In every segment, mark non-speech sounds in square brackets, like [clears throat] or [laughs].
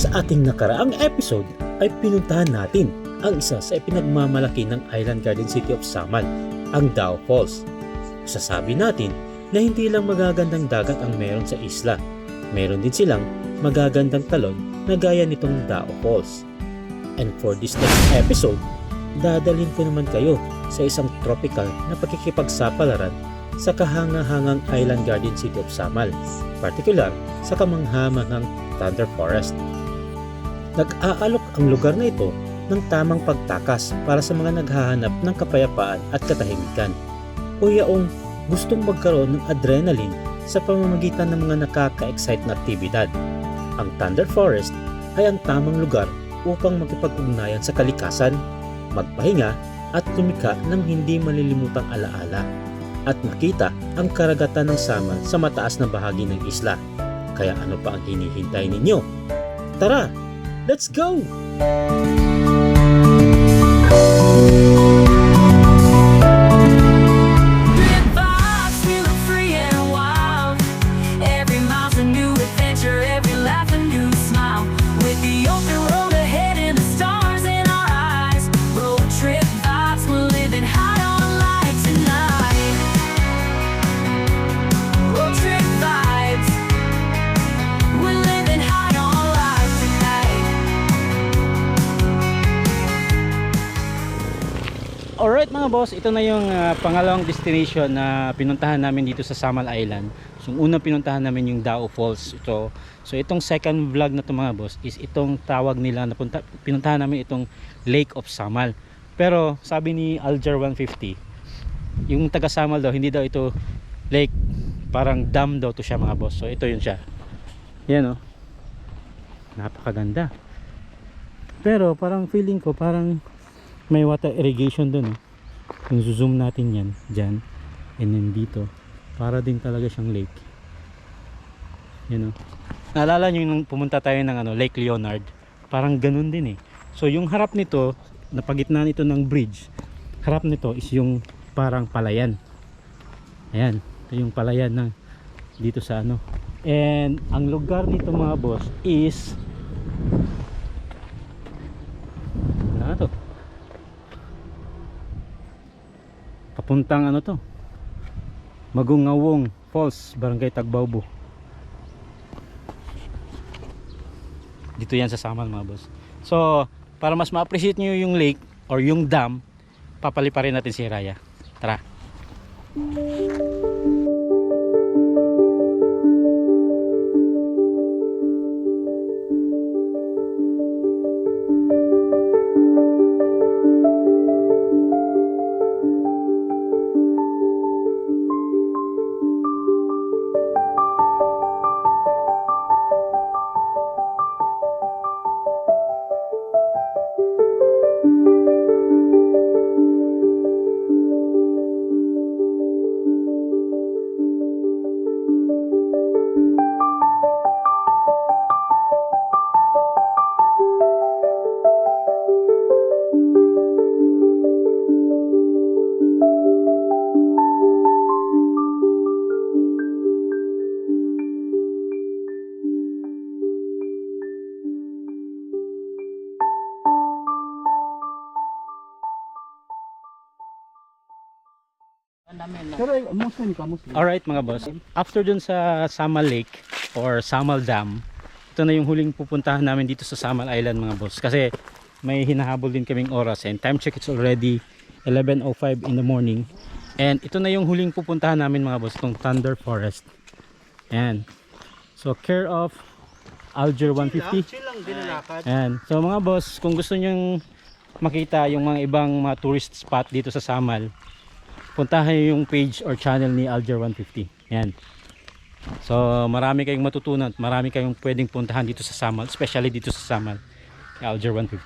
Sa ating nakaraang episode ay pinuntahan natin ang isa sa ipinagmamalaki ng Island Garden City of Samal, ang Dao Falls. Sasabi natin na hindi lang magagandang dagat ang meron sa isla. Meron din silang magagandang talon na gaya nitong Dao Falls. And for this next episode, dadalhin ko naman kayo sa isang tropical na pagkikipagsapalaran sa kahangahangang Island Garden City of Samal, particular sa kamanghamanghang Thunder Forest. Nag-aalok ang lugar na ito ng tamang pagtakas para sa mga naghahanap ng kapayapaan at katahimikan o yaong gustong magkaroon ng adrenaline sa pamamagitan ng mga nakaka-excite na aktibidad. Ang Thunder Forest ay ang tamang lugar upang makipag-ugnayan sa kalikasan, magpahinga at lumika ng hindi malilimutang alaala at makita ang karagatan ng Samal sa mataas na bahagi ng isla. Kaya ano pa ang hinihintay ninyo? Tara, let's go! Alright mga boss, ito na yung ah, pangalawang destination na pinuntahan namin dito sa Samal Island. So unang pinuntahan namin yung Dao Falls. Ito. So itong second vlog na to mga boss is itong tawag nila na punta, pinuntahan namin itong Lake of Samal. Pero sabi ni Alger 150, yung taga Samal daw, hindi daw ito lake, parang dam daw to siya mga boss. So ito yun siya. Yan oh. Napakaganda. Pero parang feeling ko parang may water irrigation dun eh. Kung zoom natin yan, dyan, and then dito, para din talaga siyang lake. Yun o. Naalala nyo yung pumunta tayo ng ano, Lake Leonard? Parang ganun din eh. So yung harap nito, napagitna nito ng bridge, harap nito is yung parang palayan. Ayan, ito yung palayan ng dito sa ano. And ang lugar nito mga boss is ano to? Papuntang ano to? Magungawong Falls, Barangay Tagbaubo dito yan sa Samal mga boss. So para mas ma-appreciate nyo yung lake or yung dam papaliparin natin si Raya. Tara Alright mga boss, after dun sa Samal Lake or Samal Dam, ito na yung huling pupuntahan namin dito sa Samal Island mga boss. Kasi may hinahabol din kaming oras and time check it's already 11.05 in the morning. And ito na yung huling pupuntahan namin mga boss, itong Thunder Forest. Ayan. So care of Alger 150. Ayan. So mga boss, kung gusto nyong makita yung mga ibang mga tourist spot dito sa Samal, puntahan yung page or channel ni Alger 150. Yan. So, marami kayong matutunan. at Marami kayong pwedeng puntahan dito sa Samal. Especially dito sa Samal. Alger 150.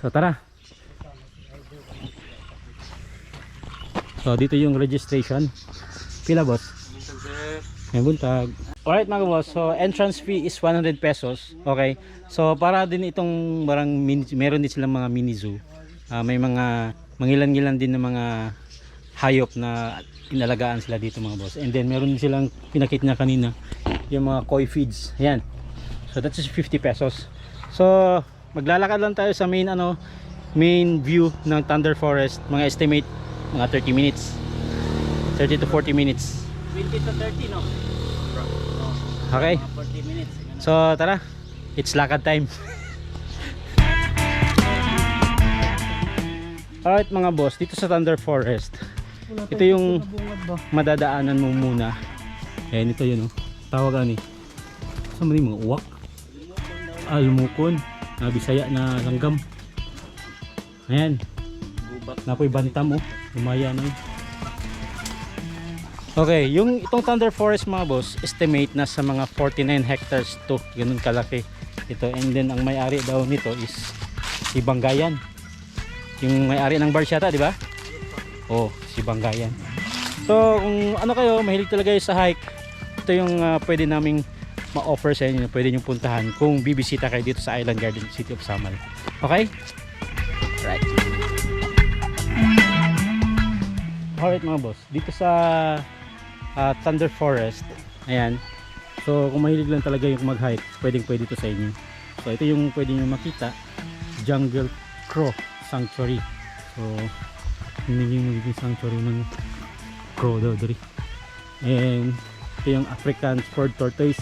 So, tara. So, dito yung registration. Pila, boss? May buntag. Alright mga boss, so entrance fee is 100 pesos. Okay. So para din itong barang meron din silang mga mini zoo. Ah, may mga mangilan-ngilan din ng mga hayop na inalagaan sila dito mga boss. And then meron silang pinakita niya kanina yung mga koi feeds. Ayan. So that is 50 pesos. So maglalakad lang tayo sa main ano main view ng Thunder Forest. Mga estimate mga 30 minutes. 30 to 40 minutes. 20 to 30 no? Okay. Mga 40 minutes. So tara. It's lakad time. [laughs] Alright mga boss, dito sa Thunder Forest, ito yung madadaanan mo muna. Ayan, ito yun oh. Tawag ani. Saan ba yung mga uwak? Almukon. Na Bisaya na langgam. Ayan. Napoy bantam oh. Lumaya na yun. Okay, yung itong Thunder Forest mga boss, estimate na sa mga 49 hectares to. Ganun kalaki. Ito and then ang may-ari daw nito is si Bangayan. Yung may-ari ng bar yata, di ba? Oh, si Bangayan. So, kung ano kayo, mahilig talaga kayo sa hike, ito yung ah, pwede naming ma-offer sa inyo, pwede nyo puntahan kung bibisita kayo dito sa Island Garden City of Samal. Okay? Right. Alright mga boss, dito sa ah, Thunder Forest, ayan. So kung mahilig lang talaga yung mag-hike, pwedeng pwede ito sa inyo. So ito yung pwede nyo makita, Jungle Crow Sanctuary. So hindi yung magiging sanctuary ng crow daw diri. And ito yung African sport tortoise.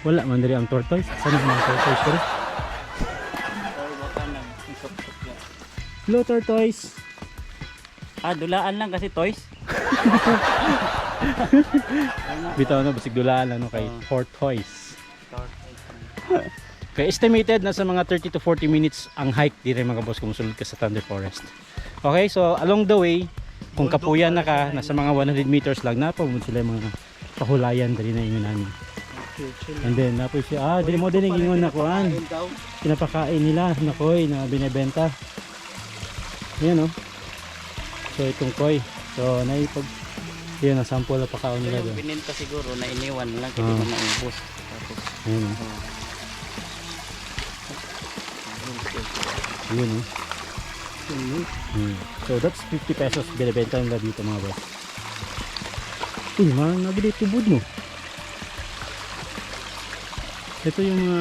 Wala man diri ang tortoise. Saan ang mga tortoise diri? Hello tortoise. Ah, dulaan lang kasi toys. [laughs] Bitaw na basig dulaan ano kay Ah. tortoise. Kaya estimated na sa mga 30 to 40 minutes ang hike dire mga boss kung sulod ka sa Thunder Forest. Okay, so along the way, kung kapuyan na ka, nasa mga 100 meters lang na mo sila yung mga kahulayan dali na ingon namin. And then napoy siya, ah, dili mo din ingon na kuan. Pinapakain nila na koy na binebenta. Yan oh. So itong koy. So naipag yun ang sample na pakaon nila Yung doon. bininta siguro na iniwan lang kasi Ah. uh. maubos. Tapos, Ayun oh. Yun oh. Hmm. So that's 50 pesos binibenta nila dito mga boss. Uy, mga nabili tubod mo. Ito yung mga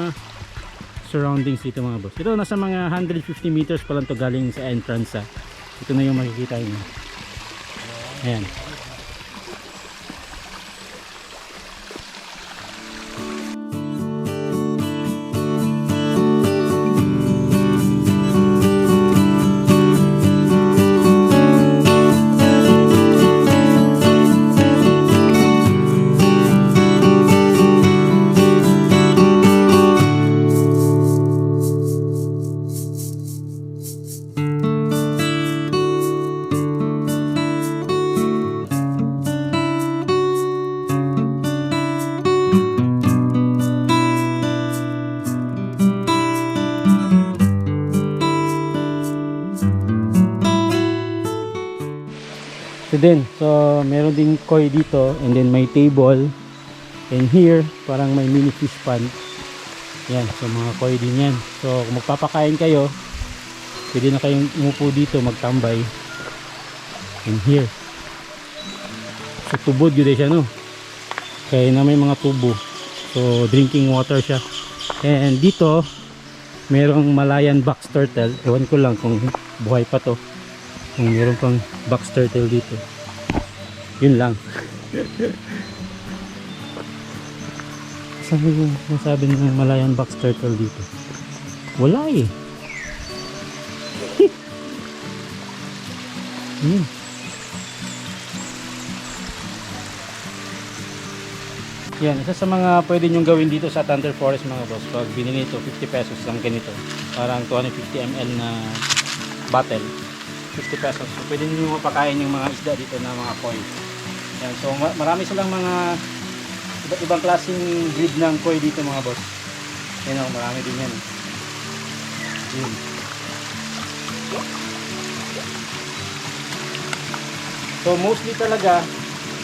surroundings dito mga boss. Ito nasa mga 150 meters pa lang to galing sa entrance ah. Ito na yung makikita niyo. Ayan. Din. So, meron din koi dito and then may table. And here, parang may mini fish pond. Yan. So, mga koi din yan. So, kung magpapakain kayo, pwede na kayong umupo dito, magtambay. And here. So, tubod yun siya, no? Kaya na may mga tubo. So, drinking water siya. And dito, merong Malayan box turtle. Ewan ko lang kung buhay pa to kung meron pang box turtle dito yun lang. Sabi ko masabi ng malayan box turtle dito. Wala eh. [laughs] Yun. Yan isa sa mga pwede nyong gawin dito sa Thunder Forest mga boss pag binili ito 50 pesos lang ganito. Parang 250 ml na bottle. 50 pesos. So, pwede nyo mapakain yung mga isda dito na mga koi. Yan. So, ma- marami silang mga iba't ibang klaseng breed ng koi dito mga boss. Yan o, marami din yan. Yun. So, mostly talaga,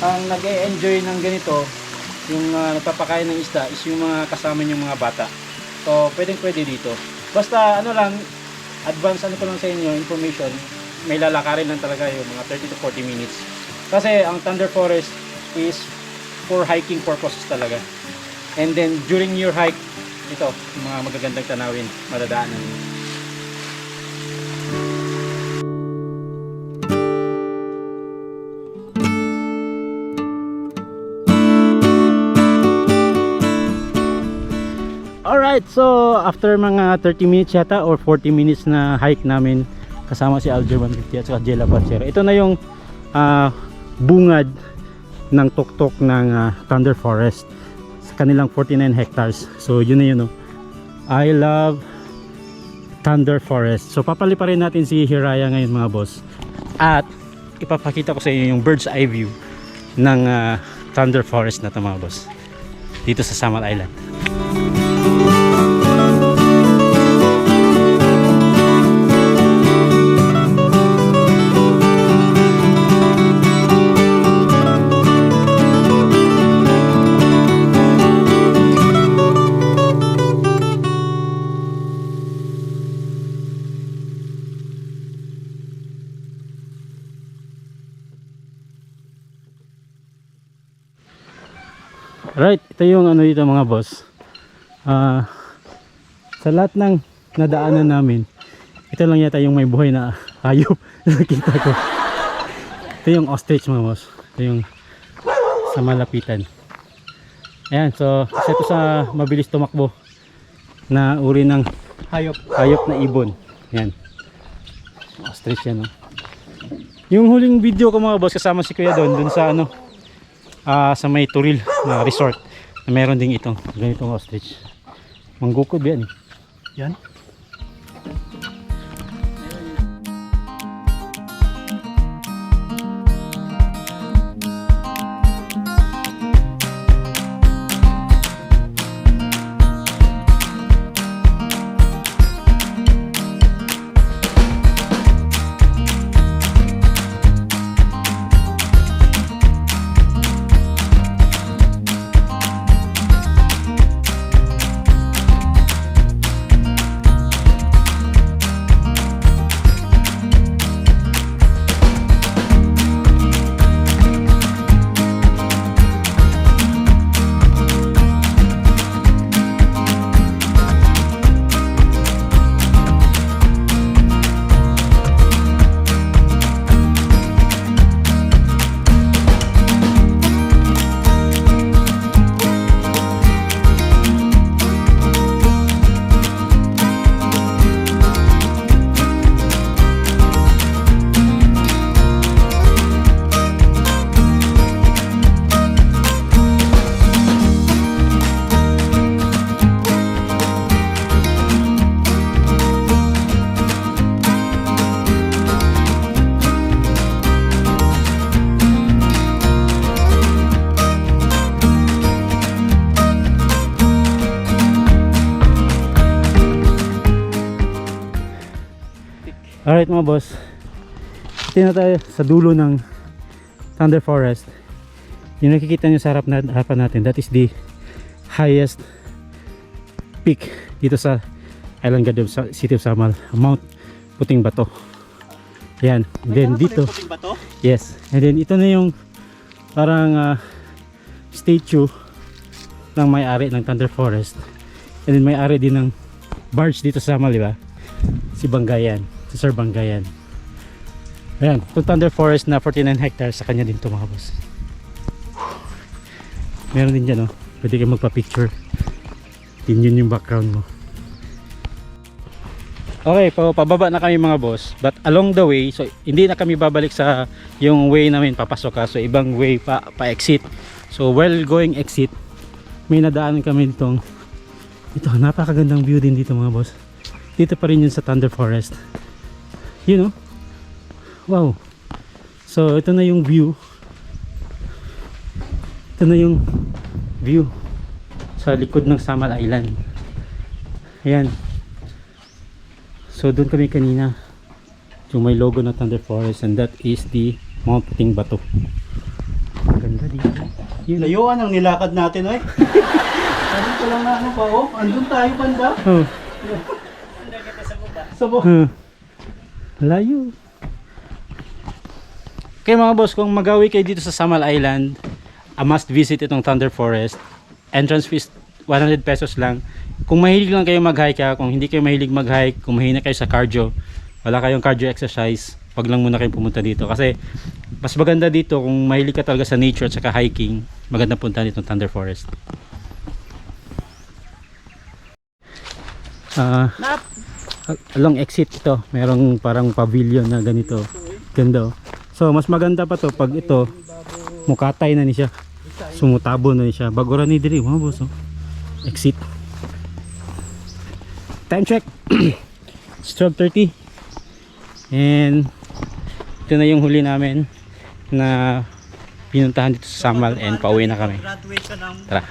ang nag-e-enjoy ng ganito, yung uh, nagpapakain ng isda, is yung mga kasama yung mga bata. So, pwedeng pwede dito. Basta, ano lang, advance ano ko lang sa inyo, information, may lalakarin lang talaga yung mga 30 to 40 minutes. Kasi ang Thunder Forest is for hiking purposes talaga. And then during your hike, ito, mga magagandang tanawin, madadaanan. Alright, so after mga 30 minutes yata or 40 minutes na hike namin kasama si Alger 150 at saka Jella Panchero. Ito na yung ah, bungad ng tuktok ng ah, Thunder Forest sa kanilang 49 hectares. So yun na yun. No? I love Thunder Forest. So papalipa rin natin si Hiraya ngayon mga boss. At ipapakita ko sa inyo yung bird's eye view ng ah, Thunder Forest na ito mga boss. Dito sa Samal Island. Right, ito yung ano dito mga boss. Ah, sa lahat ng nadaanan namin, ito lang yata yung may buhay na hayop [laughs] na nakita ko. Ito yung ostrich mga boss. Ito yung sa malapitan. Ayan, so ito sa mabilis tumakbo na uri ng Hayop. hayop na ibon. Yan. Ostrich yan, no? Yung huling video ko mga boss, kasama si Kuya doon, doon sa ano, ah sa may Turil na resort, na meron ding itong ganitong ostrich. Manggukod yan eh. Yan. Alright mga boss, ito na tayo sa dulo ng Thunder Forest. Yung nakikita nyo sa harap na, harapan natin, that is the highest peak dito sa Island Garden sa City of Samal, Mount Puting Bato. Yan, And then dito, yes, and then ito na yung parang ah, statue ng may-ari ng Thunder Forest. And then may-ari din ng barge dito sa Samal, di ba? Si Bangayan, si Sir Bangayan. Ayan, itong Thunder Forest na 49 hectares sa kanya din ito mga boss. Meron din dyan, oh. Pwede kayo magpa-picture. Din yun yung background mo. Okay, pa pababa na kami mga boss. But along the way, so hindi na kami babalik sa yung way namin papasok ka. So ibang way pa, pa exit. So while going exit, may nadaanan kami ditong ito, napakagandang view din dito mga boss. Dito pa rin yun sa Thunder Forest. You know? Wow. So ito na yung view. Ito na yung view sa likod ng Samal Island. Ayan. So doon kami kanina. Yung may logo ng Thunder Forest and that is the Mount Puting Bato. Ang Ganda dito. Yun. Layuan ang nilakad natin, oy. [laughs] Sabi ko lang na ano pa, oh. Andun tayo, banda. Oh. Sa bo. Huh. Layo. Okay mga boss, kung magawi kayo dito sa Samal Island, a must visit itong Thunder Forest. Entrance fees 100 pesos lang. kung mahilig lang kayo mag-hike ha, kung hindi kayo mahilig mag-hike, kung mahina kayo sa cardio, wala kayong cardio exercise, wag lang muna kayong pumunta dito kasi mas maganda dito kung mahilig ka talaga sa nature at saka hiking, maganda punta dito ng Thunder Forest. Ah, along exit ito, merong parang pavilion na ganito. Ganda oh. So, mas maganda pa to pag ito mukatay na ni siya. Sumutabo na ni siya. Bagura ni diri, mga boss oh. Exit. Time check. [clears throat] It's 12:30. And ito na yung huli namin na pinuntahan dito sa Samal and pauwi na kami. Tara.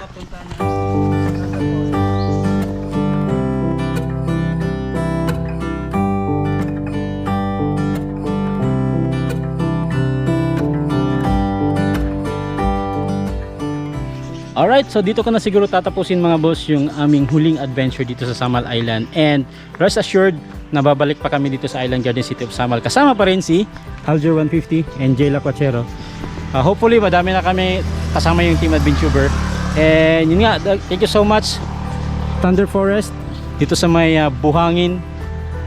Alright, so dito ko na siguro tatapusin mga boss yung aming huling adventure dito sa Samal Island and rest assured na babalik pa kami dito sa Island Garden City of Samal. Kasama pa rin si Alger 150 and Jay Lacuachero. Uh, hopefully madami na kami kasama yung team Adventuber. And yun nga, th- thank you so much Thunder Forest dito sa may uh, Buhangin,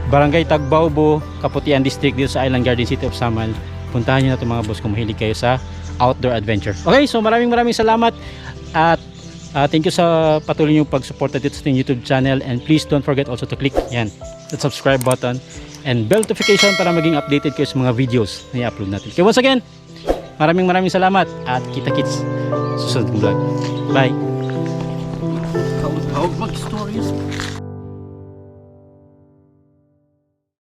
Barangay Tagbaubo, Kaputian District dito sa Island Garden City of Samal. Puntahan nyo na ito mga boss kung mahilig kayo sa outdoor adventure. Okay, so maraming maraming salamat at uh, thank you sa patuloy nyo pag-suporta dito sa ating YouTube channel and please don't forget also to click yan, the subscribe button and bell notification para maging updated kayo sa mga videos na i-upload natin. Okay, once again, maraming maraming salamat at kita-kits susunod kong vlog. Bye! Hawag mag-stories.